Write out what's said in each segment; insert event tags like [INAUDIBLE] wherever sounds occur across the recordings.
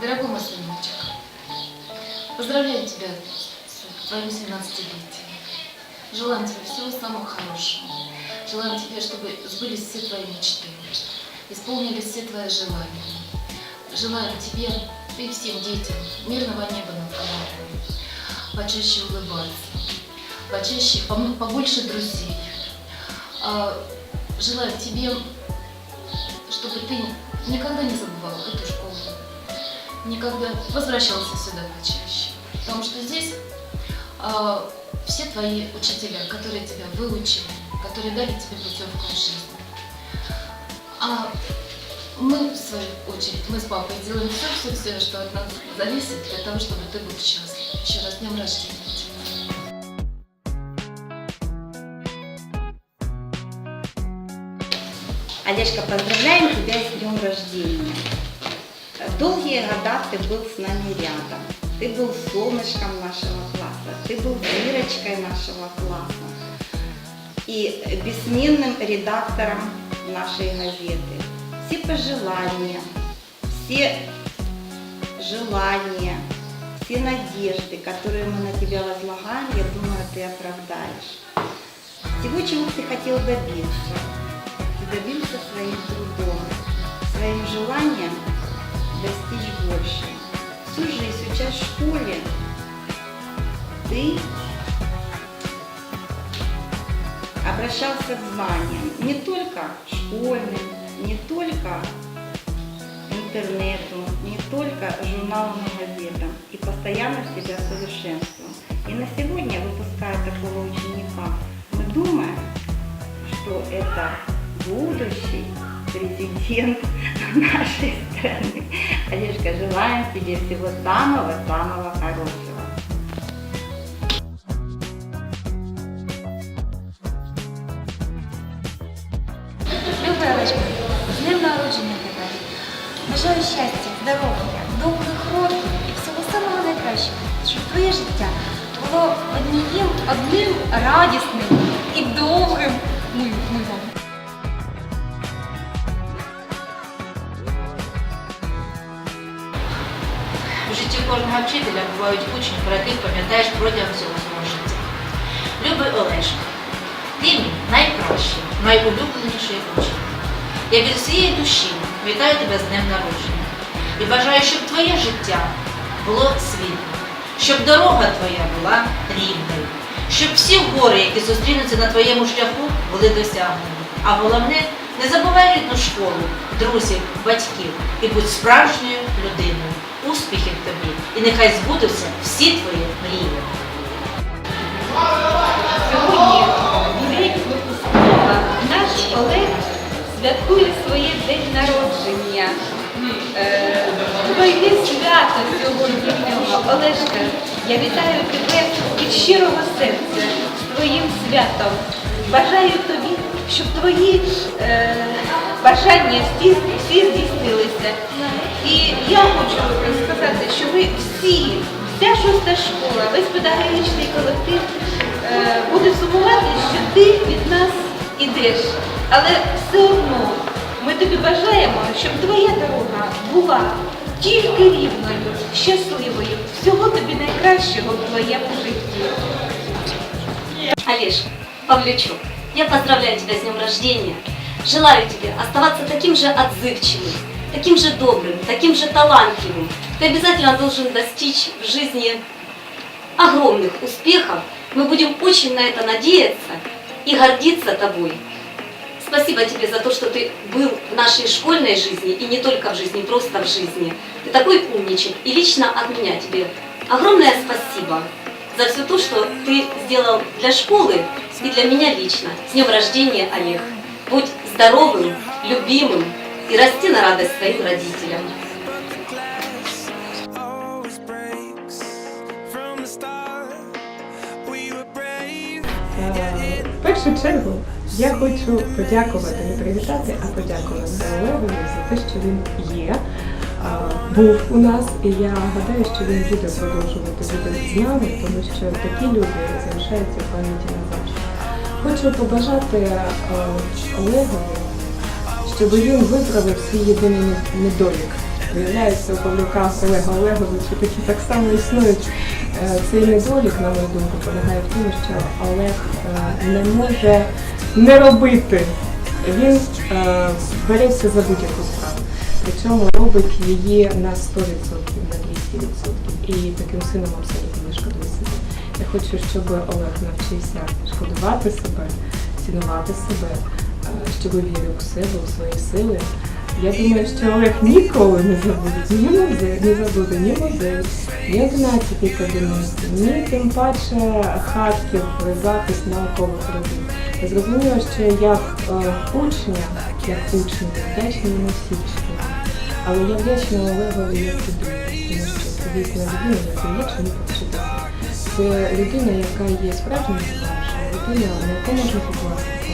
Дорогой мой сыночек, поздравляю тебя с твоим 17-летием. Желаем тебе всего самого хорошего. Желаем тебе, чтобы сбылись все твои мечты, исполнились все твои желания. Желаем тебе и всем детям мирного неба над головой, почаще улыбаться, почаще, побольше друзей. А, Желаем тебе, чтобы ты никогда не забывал эту школу, никогда возвращался сюда почаще. Потому что здесь а, все твои учителя, которые тебя выучили, которые дали тебе путевку в жизнь. А мы, в свою очередь, мы с папой делаем все, все, все, что от нас зависит, для того, чтобы ты был счастлив. Еще раз днем рождения. Олежка, поздравляем тебя с днем рождения. Долгие года ты был с нами рядом. Ты был солнышком нашего класса, ты был дырочкой нашего класса и бессменным редактором нашей газеты. Все пожелания, все желания, все надежды, которые мы на тебя возлагаем, я думаю, ты оправдаешь. Всего, чего ты хотел добиться, ты добился своим трудом, своим желанием достичь больше. Всю жизнь, учась в школе, ты обращался к знаниям не только школьным, не только интернету, не только журналам и газетам, и постоянно себя совершенствовал. И на сегодня, выпуская такого ученика, мы думаем, что это будущий президент [LAUGHS] нашей страны. Олежка, желаем тебе всего самого-самого хорошего. Любий Олежко, з днем народження. Бажаю щастя, здоров'я, довгих років і всього самого найкращого, щоб твоє життя було однієм, одним радісним і довгим ми- милом. Кожного вчителя бувають учні, про яких пам'ятаєш протягом всього свого життя. Любий Олешко, ти мій найкращий, найулюбленіший учень. Я від всієї душі вітаю тебе з днем народження і бажаю, щоб твоє життя було світлим, щоб дорога твоя була рівною, щоб всі гори, які зустрінуться на твоєму шляху, були досягнені. А головне, не забувай рідну школу, друзів, батьків і будь справжньою людиною. Успіхів тобі і нехай збудуться всі твої мрії. Сьогодні, в день випускника, наш Олег святкує своє день народження. Е, Твоє свято сьогодні в нього. Олешка, я вітаю тебе від щирого серця з твоїм святом. Бажаю тобі, щоб твої е, бажання всі, всі здійснилися. І я хочу сказати, що ви всі, вся шоста школа, весь педагогічний колектив е, буде сумувати, що ти від нас ідеш. Але все одно ми тобі бажаємо, щоб твоя дорога була тільки рівною, щасливою. Всього тобі найкращого в твоєму житті. Олеж, Павлючок, я поздравляю тебя с днем рождения. Желаю тебе оставаться таким же отзывчивым, таким же добрым, таким же талантливым. Ты обязательно должен достичь в жизни огромных успехов. Мы будем очень на это надеяться и гордиться тобой. Спасибо тебе за то, что ты был в нашей школьной жизни и не только в жизни, просто в жизни. Ты такой умничек. И лично от меня тебе огромное спасибо за все то, что ты сделал для школы и для меня лично. С днем рождения, Олег. Будь здоровым, любимым и расти на радость своим родителям. В першу чергу я хочу подякувати, не привітати, а подякувати Олегові за те, що він є, був у нас, і я гадаю, що він буде продовжувати бути з нами, тому що такі люди залишаються в пам'яті назавжди. Хочу побажати Олегові, щоб він виправив свій єдиний недолік Виявляється, у Павлюка Олега Олеговича такі так само існують. Е, Цей недолік, на мою думку, полягає в тому, що Олег е, не може не робити. Він е, береться за будь-яку справу. Причому робить її на 100%, на 200%. І таким сином абсолютно не шкодує себе. Я хочу, щоб Олег навчився шкодувати себе, цінувати себе, щоб вірив у себе, у свої сили. Я думаю, що Олег ніколи не забуде ні музей, не забуде ні музей, ні 11 кабінет, ні тим паче Харків, запис наукових робіт. Я зрозуміла, що як е, учня, як учня, я вдячна йому всі вчителі. Але я вдячна Олегові як людині, тому що це дійсно людина, яка є чому повчитися. Це людина, яка є справжнім товаришем, людина, на яку можна покластися,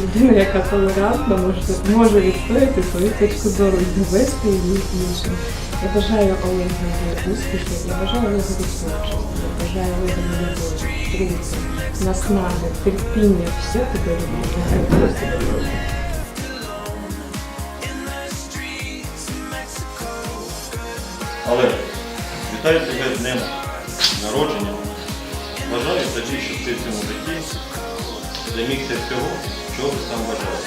людина, яка толерантна, може, може відстояти свою точку зору і довести її іншим. Я бажаю Олегові успіхів, я бажаю Олегові творчості, я бажаю Олегові любові, друзі, наснаги, терпіння, все тебе люблю. Але вітаю тебе з днем народження. Бажаю тобі, щоб ти в цьому житті домігся всього, чого ти сам бажаєш.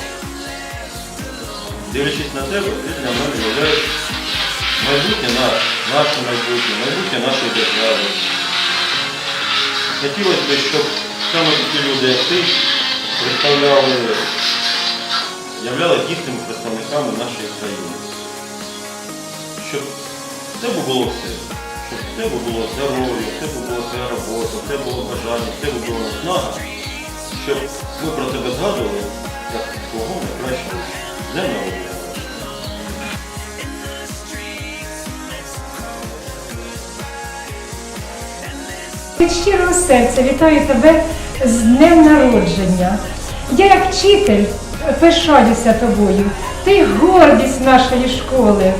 Дивлячись на тебе, ти для мене являєш майбутнє на наше майбутнє, майбутнє нашої держави. Хотілося б, щоб саме такі люди, як ти, представляли, являлися дійсними представниками нашої країни щоб в тебе було все. Щоб в тебе було здоров'я, в тебе була твоя робота, в тебе було бажання, в тебе була наснага, щоб ми про тебе згадували як твого найкращого днем народження. Від щирого серця вітаю тебе з днем народження. Я як вчитель пишаюся тобою. Ти гордість нашої школи.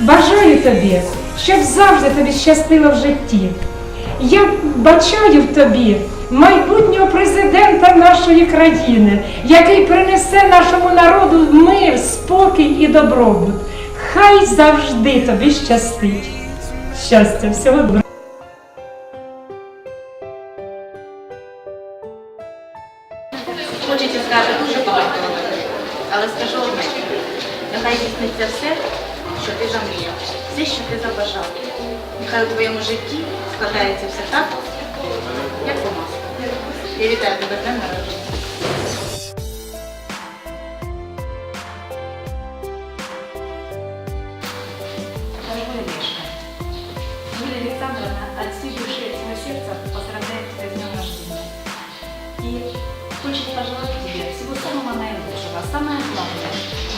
Бажаю тобі, щоб завжди тобі щастило в житті. Я бачаю в тобі майбутнього президента нашої країни, який принесе нашому народу мир, спокій і добробут. Хай завжди тобі щастить. Щастя, всього доброго. Хочеться сказати дуже багато, але скажу одне. Нехай здійсниться все, що ти замріяв, все, що ти забажав. Нехай у твоєму житті складається все так, як по маслу. Я вітаю тебе днем народження. Дорогой Лешка, Юлия от от всего сердца поздравляет тебя с днем рождения. И хочет пожелать тебе всего самого наилучшего. Самое главное,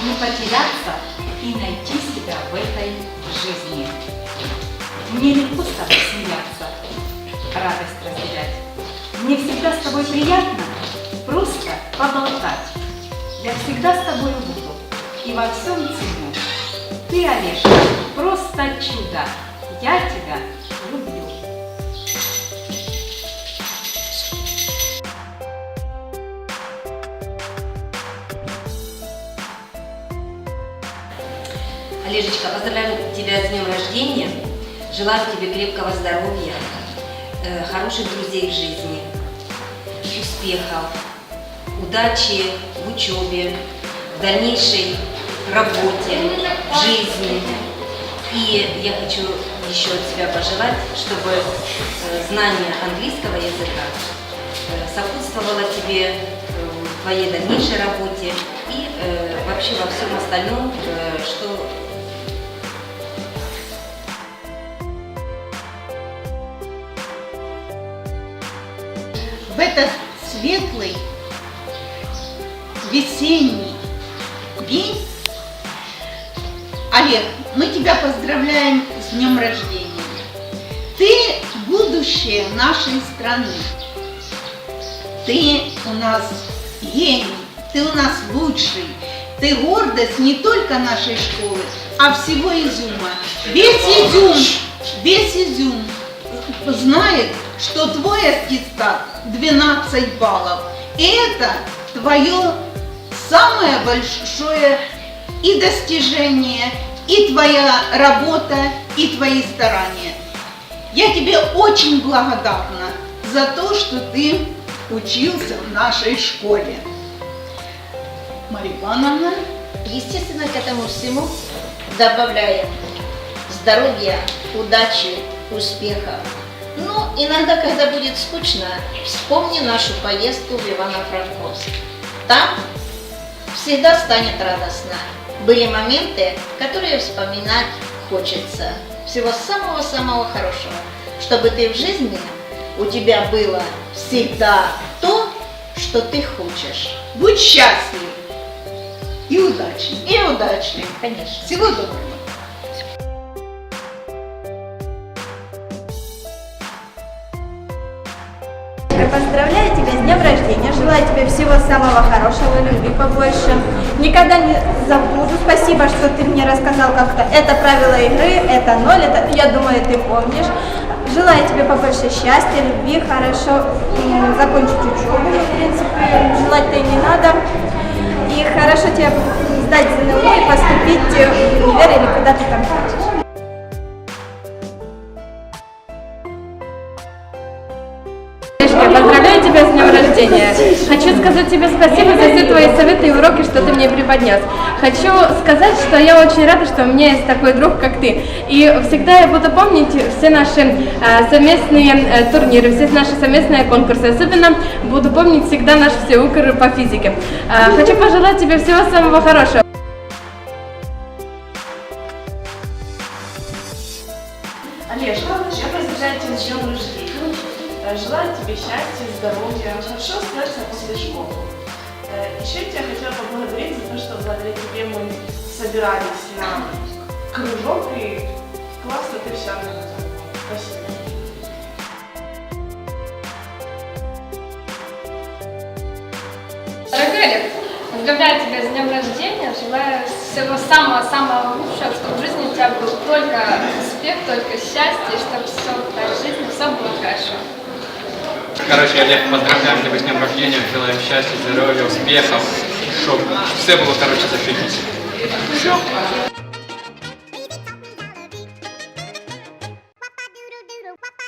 не потеряться и найти себя в этой жизни. Мне с тобой смеяться, радость разделять. Мне всегда с тобой приятно просто поболтать. Я всегда с тобой буду и во всем ценю. Ты, Олежка, просто чудо. Я тебя люблю. Олежечка, поздравляю тебя с днем рождения. Желаю тебе крепкого здоровья, э, хороших друзей в жизни, успехов, удачи в учебе, в дальнейшей работе, в жизни. И я хочу еще от тебя пожелать, чтобы э, знание английского языка э, сопутствовало тебе э, в твоей дальнейшей работе и вообще во всем остальном, что в этот светлый весенний день, Олег, мы тебя поздравляем с днем рождения. Ты будущее нашей страны. Ты у нас гений, ты у нас лучший. Ты гордость не только нашей школы, а всего Изюма. Весь Изюм, весь Изюм знает, что твой аттестат 12 баллов. И это твое самое большое и достижение, и твоя работа, и твои старания. Я тебе очень благодарна за то, что ты учился в нашей школе. Марья Ивановна, Естественно, к этому всему добавляем здоровья, удачи, успеха. Ну, иногда, когда будет скучно, вспомни нашу поездку в Ивано-Франковск. Там всегда станет радостно. Были моменты, которые вспоминать хочется. Всего самого-самого хорошего. Чтобы ты в жизни, у тебя было всегда то, что ты хочешь. будь счастлив и удачлив. И удачлив, конечно. Всего доброго. Поздравляю тебя с днем рождения, желаю тебе всего самого хорошего, любви побольше. Никогда не забуду, спасибо, что ты мне рассказал как-то. Это правила игры, это ноль, это, я думаю, ты помнишь. Желаю тебе побольше счастья, любви, хорошо закончить учебу, в принципе, желать-то и не надо. И хорошо тебе сдать ЗНО и поступить в универ или куда ты там хочешь. Рождения. Хочу сказать тебе спасибо за все твои советы и уроки, что ты мне преподнес. Хочу сказать, что я очень рада, что у меня есть такой друг, как ты. И всегда я буду помнить все наши э, совместные э, турниры, все наши совместные конкурсы. Особенно буду помнить всегда наш всеукр по физике. Э, хочу пожелать тебе всего самого хорошего. Олежка, я поздравляю тебя с днем рождения. Желаю тебе счастья, здоровья, хорошо справиться после школы. Э, Еще я хотела поблагодарить за то, что благодаря тебе мы собирались на кружок и классно ты организовала. Спасибо. Олег, поздравляю тебя с днем рождения, желаю всего самого-самого лучшего, чтобы в жизни у тебя был только успех, только счастье, чтобы все в твоей жизни, все было хорошо. Короче, Олег, поздравляем тебя с днем рождения, желаем счастья, здоровья, успехов, чтобы все было, короче, зашибись.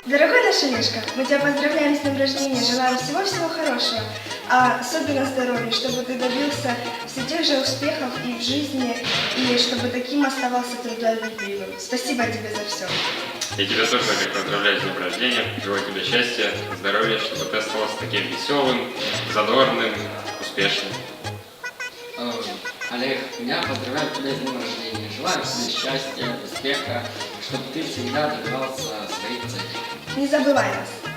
Дорогой наш Олежка, мы тебя поздравляем с днем рождения, желаем всего-всего хорошего, а особенно здоровья, чтобы ты добился все тех же успехов и в жизни, и чтобы таким оставался трудолюбивым. Спасибо тебе за все. Я тебя тоже, Олег, поздравляю с днем рождения, желаю тебе счастья, здоровья, чтобы ты оставался таким веселым, задорным, успешным. Э, Олег, я поздравляю тебя с днем рождения. Желаю тебе счастья, успеха, чтобы ты всегда добивался своих целей. Не забывай нас.